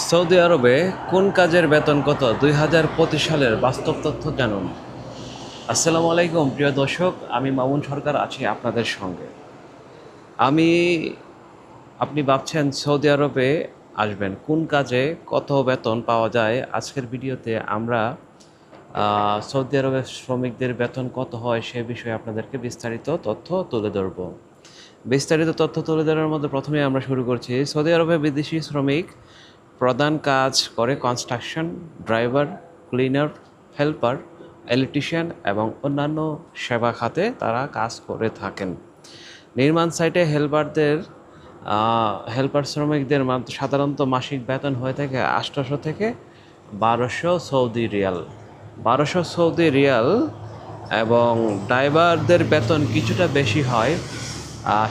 Saudi আরবে কোন কাজের বেতন কত? দুই হাজার পঁচিশ সালের বাস্তব তথ্য জানুন। আসসালামু আলাইকুম, প্রিয় দর্শক, আমি মামুন সরকার আছি আপনাদের সঙ্গে। আমি, আপনি ভাবছেন সৌদি আরবে আসবেন, কোন কাজে কত বেতন পাওয়া যায়? আজকের ভিডিওতে আমরা সৌদি আরবের শ্রমিকদের বেতন কত হয় সে বিষয়ে আপনাদেরকে বিস্তারিত তথ্য তুলে ধরব। বিস্তারিত তথ্য তুলে ধরার মধ্যে প্রথমে আমরা শুরু করছি, সৌদি আরবে বিদেশি শ্রমিক প্রধান কাজ করে construction driver cleaner helper electrician এবং অন্যান্য সেবা খাতে তারা কাজ করে থাকেন। নির্মাণ সাইটে হেল্পারদের হেল্পার শ্রমিকদের সাধারণত মাসিক বেতন হয়ে থাকে আটশোশো থেকে বারোশো সৌদি রিয়াল। বারোশো সৌদি রিয়াল এবং ড্রাইভারদের বেতন কিছুটা বেশি হয়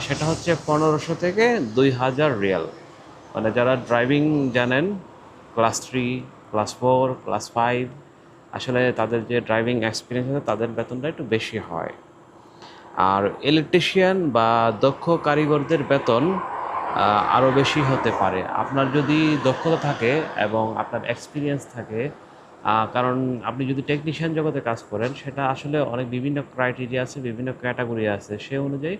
সেটা হচ্ছে পনেরোশো থেকে দুই হাজার রিয়াল। মানে যারা ড্রাইভিং জানেন class three class four class five আসলে তাদের যে ড্রাইভিং এক্সপিরিয়েন্স আছে, তাদের বেতনটা একটু বেশি হয়। আর ইলেকট্রিশিয়ান বা দক্ষ কারিগরদের বেতন আরও বেশি হতে পারে। আপনার যদি দক্ষতা থাকে এবং আপনার এক্সপিরিয়েন্স থাকে কারণ আপনি যদি টেকনিশিয়ান জগতে কাজ করেন, সেটা আসলে অনেক বিভিন্ন ক্রাইটেরিয়া আছে, বিভিন্ন ক্যাটাগরি আছে। সে অনুযায়ী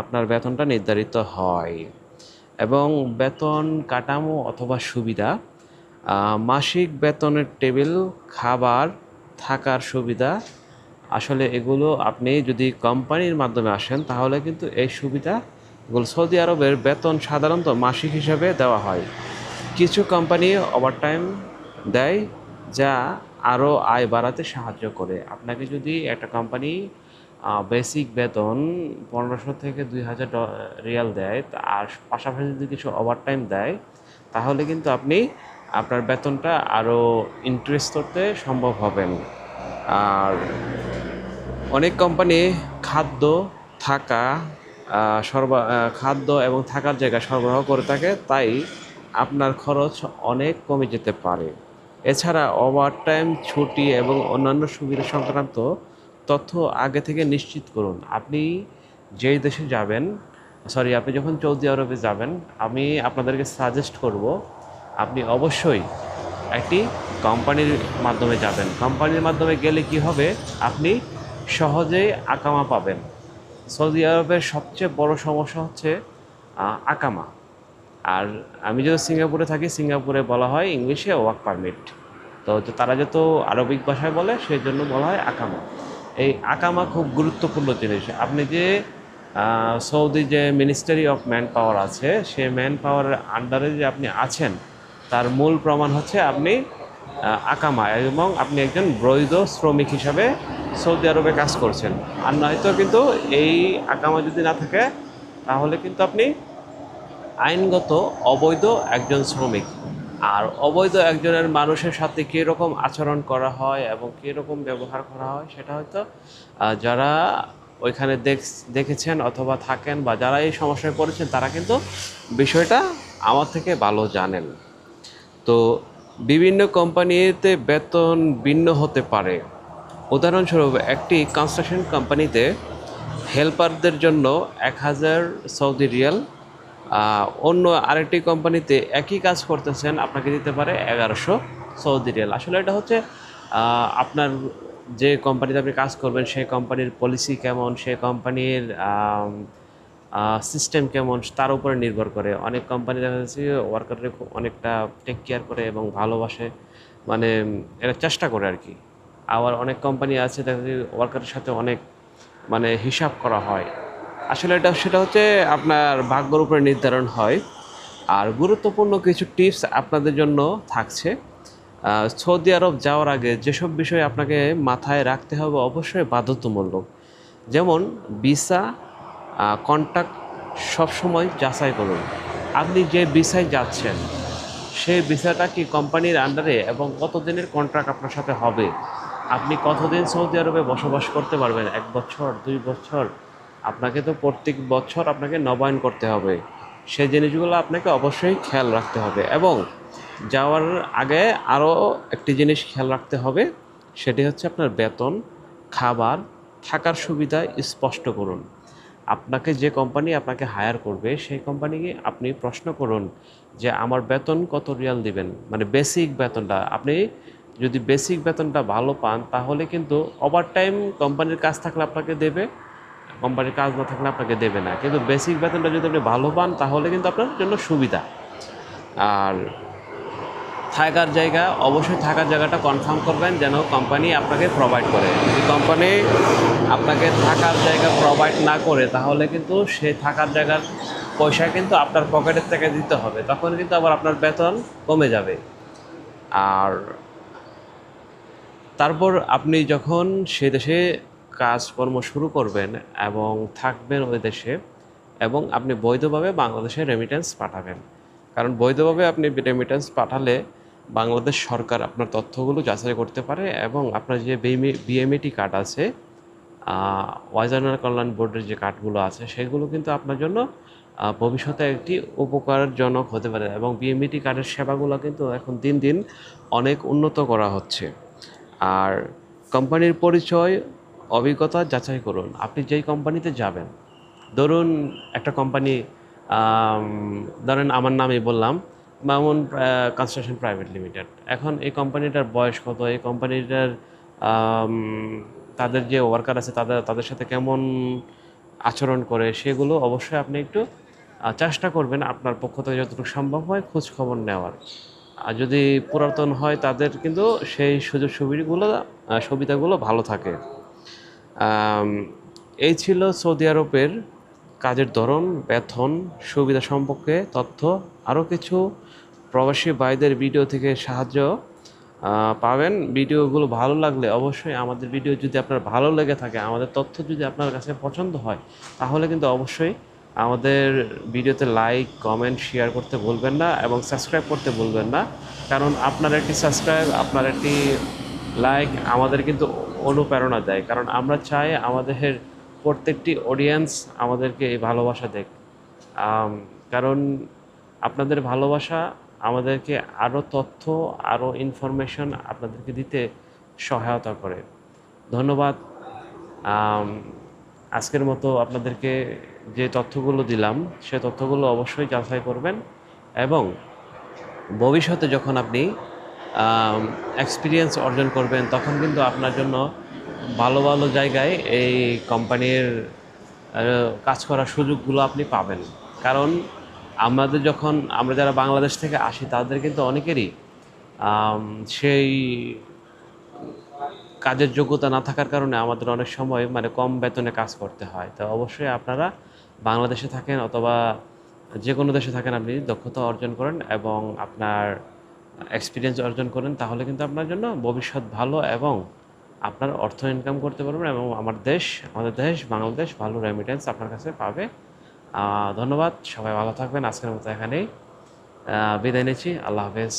আপনার বেতনটা নির্ধারিত হয়। এবং বেতন, কাঠামো অথবা সুবিধা মাসিক বেতনের টেবিল, খাবার থাকার সুবিধা। আসলে এগুলো আপনি যদি কোম্পানির মাধ্যমে আসেন, তাহলে কিন্তু এই সুবিধা এগুলো সৌদি আরবের বেতন সাধারণত মাসিক হিসাবে দেওয়া হয়। কিছু কোম্পানি ওভারটাইম দেয়, যা আরও আয় বাড়াতে সাহায্য করে। আপনাকে যদি একটা কোম্পানি বেসিক বেতন পনেরোশো থেকে দুই হাজার রিয়াল দেয়। আর পাশাপাশি যদি কিছু ওভারটাইম দেয় তাহলে কিন্তু আপনি আপনার বেতনটা আরও ইনক্রিজ করতে সম্ভব হবেন। আর অনেক কোম্পানি খাদ্য থাকা আহ, সরবা আহ, খাদ্য এবং থাকার জায়গা সরবরাহ করে থাকে তাই আপনার খরচ অনেক কমে যেতে পারে। এছাড়া ওভারটাইম ছুটি এবং অন্যান্য সুবিধা সংক্রান্ত তথ্য আগে থেকে নিশ্চিত করুন। আপনি যেই দেশে যাবেন সরি আপনি যখন সৌদি আরবে যাবেন, আমি আপনাদেরকে সাজেস্ট করব, আপনি অবশ্যই একটি কোম্পানির মাধ্যমে যাবেন। কোম্পানির মাধ্যমে গেলে কি হবে? আপনি সহজেই আকামা পাবেন। সৌদি আরবের সবচেয়ে বড় সমস্যা হচ্ছে আকামা। আর আমি যদি সিঙ্গাপুরে থাকি, সিঙ্গাপুরে বলা হয় ইংলিশে ওয়ার্ক পারমিট তো তারা যত আরবিক ভাষায় বলে সেই জন্য বলা হয় আকামা। এই আকামা খুব গুরুত্বপূর্ণ জিনিস। আপনি যে সৌদি যে মিনিস্ট্রি অফ ম্যান পাওয়ার আছে সেই ম্যান পাওয়ারের আন্ডারে যে আপনি আছেন, তার মূল প্রমাণ হচ্ছে আপনি আকামা এবং আপনি একজন বৈধ শ্রমিক হিসাবে সৌদি আরবে কাজ করছেন। আর নয়তো কিন্তু এই আকামা যদি না থাকে, তাহলে কিন্তু আপনি আইনগত অবৈধ একজন শ্রমিক। আর অবৈধ একজনের মানুষের সাথে কীরকম আচরণ করা হয় এবং কীরকম ব্যবহার করা হয় সেটা হয়তো যারা ওইখানে দেখ- দেখেছেন অথবা থাকেন বা যারা এই সমস্যায় পড়েছেন, তারা কিন্তু বিষয়টা আমার থেকে ভালো জানেন। তো বিভিন্ন কোম্পানিতে বেতন ভিন্ন হতে পারে। উদাহরণস্বরূপ একটি কনস্ট্রাকশন কোম্পানিতে হেল্পারদের জন্য এক হাজার সৌদি রিয়াল অন্য আরেকটি কোম্পানিতে একই কাজ করতেছেন, আপনাকে দিতে পারে এগারোশো সৌদি রিয়াল। আসলে এটা হচ্ছে আপনার যে কোম্পানিতে আপনি কাজ করবেন, সেই কোম্পানির পলিসি কেমন, সেই কোম্পানির সিস্টেম কেমন, তার উপরে নির্ভর করে। অনেক কোম্পানি দেখা যাচ্ছে ওয়ার্কারের অনেকটা টেক কেয়ার করে এবং ভালোবাসে মানে এটা চেষ্টা করে আর কি। আবার অনেক কোম্পানি আছে, দেখা যাচ্ছে ওয়ার্কারের সাথে অনেক মানে হিসাব করা হয়। আসলে এটা, সেটা হচ্ছে আপনার ভাগ্যর উপরে নির্ধারণ হয়। আর গুরুত্বপূর্ণ কিছু টিপস আপনাদের জন্য থাকছে। সৌদি আরব যাওয়ার আগে যেসব বিষয় আপনাকে মাথায় রাখতে হবে অবশ্যই বাধ্যতামূলক। যেমন ভিসা কন্ট্যাক্ট সবসময় যাচাই করুন। আপনি যে ভিসায় যাচ্ছেন সেই ভিসাটা কি কোম্পানির আন্ডারে এবং কতদিনের কন্ট্রাক্ট আপনার সাথে হবে? আপনি কতদিন সৌদি আরবে বসবাস করতে পারবেন? এক বছর, দুই বছর? আপনাকে তো প্রত্যেক বছর আপনাকে নবায়ন করতে হবে। সেই জিনিসগুলো আপনাকে অবশ্যই খেয়াল রাখতে হবে এবং যাওয়ার আগে আরও একটি জিনিস খেয়াল রাখতে হবে, সেটি হচ্ছে আপনার বেতন, খাবার, থাকার সুবিধা স্পষ্ট করুন। আপনাকে যে কোম্পানি আপনাকে হায়ার করবে, সেই কোম্পানিকে আপনি প্রশ্ন করুন যে আমার বেতন কত রিয়াল দিবেন? মানে বেসিক বেতনটা। আপনি যদি বেসিক বেতনটা ভালো পান, তাহলে কিন্তু ওভার টাইম কোম্পানির কাজ থাকলে আপনাকে দেবে কোম্পানির কাজ না থাকলে আপনাকে দেবে না। কিন্তু বেসিক বেতনটা যদি আপনি ভালো পান, তাহলে কিন্তু আপনার জন্য সুবিধা। আর থাকার জায়গা, অবশ্যই থাকার জায়গাটা কনফার্ম করবেন যেন কোম্পানি আপনাকে প্রোভাইড করে। যদি কোম্পানি আপনাকে থাকার জায়গা প্রোভাইড না করে, তাহলে কিন্তু সেই থাকার জায়গার পয়সা কিন্তু আপনার পকেটের থেকে দিতে হবে। তখন কিন্তু আবার আপনার বেতন কমে যাবে। আর তারপর আপনি যখন সে দেশে কাজকর্ম শুরু করবেন এবং থাকবেন ওই দেশে এবং আপনি বৈধভাবে বাংলাদেশে রেমিটেন্স পাঠাবেন। কারণ বৈধভাবে আপনি রেমিটেন্স পাঠালে বাংলাদেশ সরকার আপনার তথ্যগুলো যাচাই করতে পারে এবং আপনার যে বিএমএটি কার্ড আছে ওয়াইজানার কল্যাণ বোর্ডের যে কার্ডগুলো আছে, সেগুলো কিন্তু আপনার জন্য ভবিষ্যতে একটি উপকারজনক হতে পারে এবং বিএমইটি কার্ডের সেবাগুলো কিন্তু এখন দিন দিন অনেক উন্নত করা হচ্ছে। আর কোম্পানির পরিচয় অভিজ্ঞতা যাচাই করুন। আপনি যেই কোম্পানিতে যাবেন, ধরুন একটা কোম্পানি ধরেন আমার নামই বললাম, মামুন কনস্ট্রাকশন প্রাইভেট লিমিটেড এখন এই কোম্পানিটার বয়স কত? এই কোম্পানিটার তাদের যে ওয়ার্কার আছে, তাদের তাদের সাথে কেমন আচরণ করে, সেগুলো অবশ্যই আপনি একটু চেষ্টা করবেন আপনার পক্ষ থেকে যতটুকু সম্ভব হয় খোঁজ খবর নেওয়ার। আর যদি পুরাতন হয়, তাদের কিন্তু সেই সুযোগ সুবিধাগুলো সুবিধাগুলো ভালো থাকে। এই ছিল সৌদি আরবের কাজের ধরন, বেতন, সুবিধা সম্পর্কে তথ্য, আরও কিছু প্রবাসী ভাইদের ভিডিও থেকে সাহায্য পাবেন। ভিডিওগুলো ভালো লাগলে অবশ্যই আমাদের ভিডিও যদি আপনার ভালো লেগে থাকে, আমাদের তথ্য যদি আপনার কাছে পছন্দ হয়, তাহলে কিন্তু অবশ্যই আমাদের ভিডিওতে লাইক, কমেন্ট, শেয়ার করতে ভুলবেন না এবং সাবস্ক্রাইব করতে ভুলবেন না। কারণ আপনার একটি সাবস্ক্রাইব, আপনার একটি লাইক আমাদের কিন্তু অনুপ্রেরণা দেয়। কারণ আমরা চাই আমাদের প্রত্যেকটি অডিয়েন্স আমাদেরকে এই ভালোবাসা দেখ। কারণ আপনাদের ভালোবাসা আমাদেরকে আরও তথ্য আরও ইনফরমেশন আপনাদেরকে দিতে সহায়তা করে। ধন্যবাদ। আজকের মতো আপনাদেরকে যে তথ্যগুলো দিলাম, সে তথ্যগুলো অবশ্যই যাচাই করবেন এবং ভবিষ্যতে যখন আপনি এক্সপিরিয়েন্স অর্জন করবেন, তখন কিন্তু আপনার জন্য ভালো ভালো জায়গায় এই কোম্পানির কাজ করার সুযোগগুলো আপনি পাবেন। কারণ আমাদের যখন আমরা যারা বাংলাদেশ থেকে আসি, তাদের কিন্তু অনেকেরই সেই কাজের যোগ্যতা না থাকার কারণে আমাদের অনেক সময় মানে কম বেতনে কাজ করতে হয়। তো অবশ্যই আপনারা বাংলাদেশে থাকেন অথবা যে কোনো দেশে থাকেন, আপনি দক্ষতা অর্জন করেন এবং আপনার এক্সপিরিয়েন্স অর্জন করেন, তাহলে কিন্তু আপনার জন্য ভবিষ্যৎ ভালো এবং আপনার অর্থ ইনকাম করতে পারবেন এবং আমার দেশ, আমাদের দেশ, বাংলাদেশ ভালো রেমিটেন্স আপনার কাছে পাবে। ধন্যবাদ, সবাই ভালো থাকবেন, আজকের মতো এখানেই। বিদায় নিচ্ছি, আল্লাহ হাফেজ।